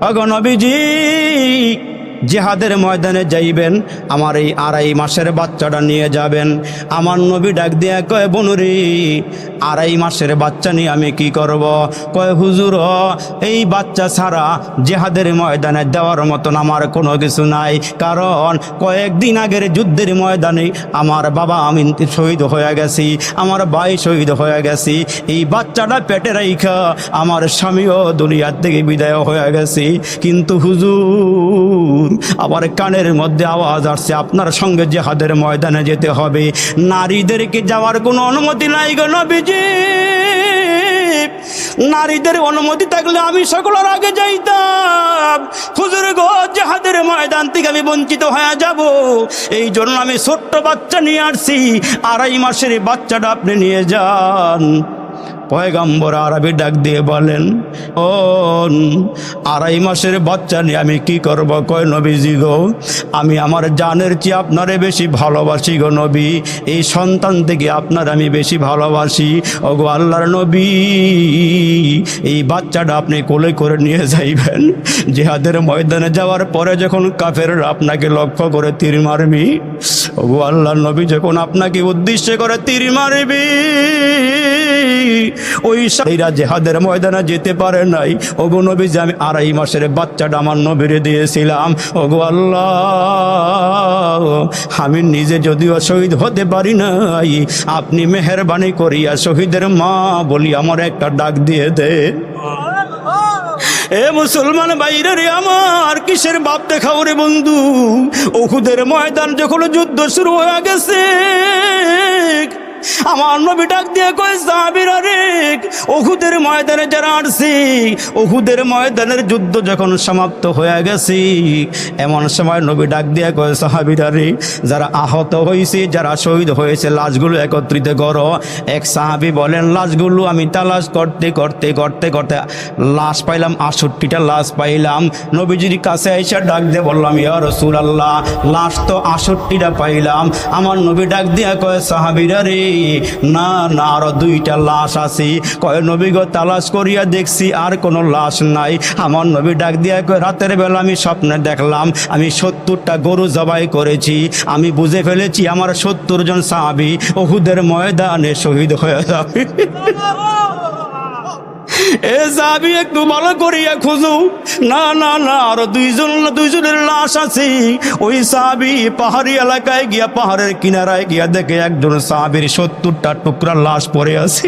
অগনবীজি জেহাদের ময়দানে যাইবেন, আমার এই আড়াই মাসের বাচ্চাটা নিয়ে যাবেন। আমার নবী ডাক দিয়া কয়, বনুরি, আড়াই মাসের বাচ্চা নিয়ে আমি কি করব? কয়, হুজুর, এই বাচ্চা ছাড়া জেহাদের ময়দানে দেওয়ার মতন আমার কোনো কিছু নাই। কারণ কয়েকদিন আগের যুদ্ধের ময়দানে আমার বাবা আমি শহীদ হয়ে গেছি, আমার ভাই শহীদ হয়ে গেছি। এই বাচ্চাটা পেটে রাইখা আমার স্বামীও দুনিয়ার থেকে বিদায় হয়ে গেছি। কিন্তু হুজুর আবার কানের মধ্যে আওয়াজ আসছে, আপনার সঙ্গে জেহাদের ময়দানে যেতে হবে। নারীদেরকে যাওয়ার কোনো অনুমতি নাই গো নবীজি। নারীদের অনুমতি থাকলে আমি সকলের আগে যাইতাম। হুজুর গো, জেহাদের ময়দান থেকে আমি বঞ্চিত হয়ে যাব। এই জন্য আমি ছোট্ট বাচ্চা নিয়ে আসছি। আড়াই মাসের বাচ্চাটা আপনি নিয়ে যান। পয়গাম্বর আরবি ডাক দিয়ে বলেন, ও আড়াই মাসের বাচ্চা নিয়ে আমি কি করব কয় নবীজি গো? আমি আমার জানের চেয়ে আপনারে বেশি ভালোবাসি গো নবী। এই সন্তান থেকে আপনার আমি বেশি ভালোবাসি। ও গো আল্লাহর নবী, এই বাচ্চাটা আপনি কোলে করে নিয়ে যাইবেন। জেহাদের ময়দানে যাওয়ার পরে যখন কাফের আপনাকে লক্ষ্য করে তীর মারবি ও গো আল্লাহর নবী যখন আপনাকে উদ্দেশ্য করে তীর মারবি ওই সাইরা জেহাদের ময়দানে যেতে পারে নাই। ওগো নবী যে আমি আড়াই মাসের বাচ্চাটা আমার নবীরে দিয়েছিলাম। ওগো আল্লাহ, আমি নিজে যদিও শহীদ হতে পারি নাই, আপনি মেহরবানি করিয়া শহীদের মা বলি আমার একটা ডাক দিয়ে দে। এ মুসলমান বাইরে রে আমার, কিসের বাপ দেখাও রে বন্ধু? ওহুদের ময়দান যখন যুদ্ধ শুরু হয়ে গেছে আমার নবী ডাক দিয়ে কয়, সাহাবিরা রে ওহুদের ময়দানে যারা আসছি ওহুদের ময়দানের যুদ্ধ যখন সমাপ্ত হয়ে গেছি, এমন সময় নবী ডাক দিয়ে কয়, সাহাবিরা রে যারা আহত হয়েছে যারা শহীদ হয়েছে, লাশগুলো একত্রিত করো। এক সাহাবি বলেন, লাশগুলো আমি তালাশ করতে করতে করতে করতে লাশ পাইলাম আষট্টিটা লাশ পাইলাম। নবীজির কাছে এসে ডাক দিয়ে বললাম, ইয়া রসুল আল্লাহ লাশ তো আষট্টিটা পাইলাম। আমার নবী ডাক দিয়া কয়, সাহাবিরা রে না না, আরও দুইটা লাশ আছে। কয়, নবী গো, তালাশ করিয়া দেখছি, আর কোনো লাশ নাই। আমার নবী ডাক দিয়া রাতের বেলা আমি স্বপ্নে দেখলাম, আমি সত্তরটা গরু জবাই করেছি। আমি বুঝে ফেলেছি, আমার সত্তর জন সাহাবি ওহুদের ময়দানে শহীদ হয়ে যাবে। এ যাবি একটু ভালো করিয়া খুঁজু। না না না, আরও দুইজন, দুইজনের লাশ আছে। ওই সাবি পাহাড়ি এলাকায় গিয়া পাহাড়ের কিনারায় গিয়া দেখে একজন সাহাবির সত্তরটা টুকরা লাশ পড়ে আছে।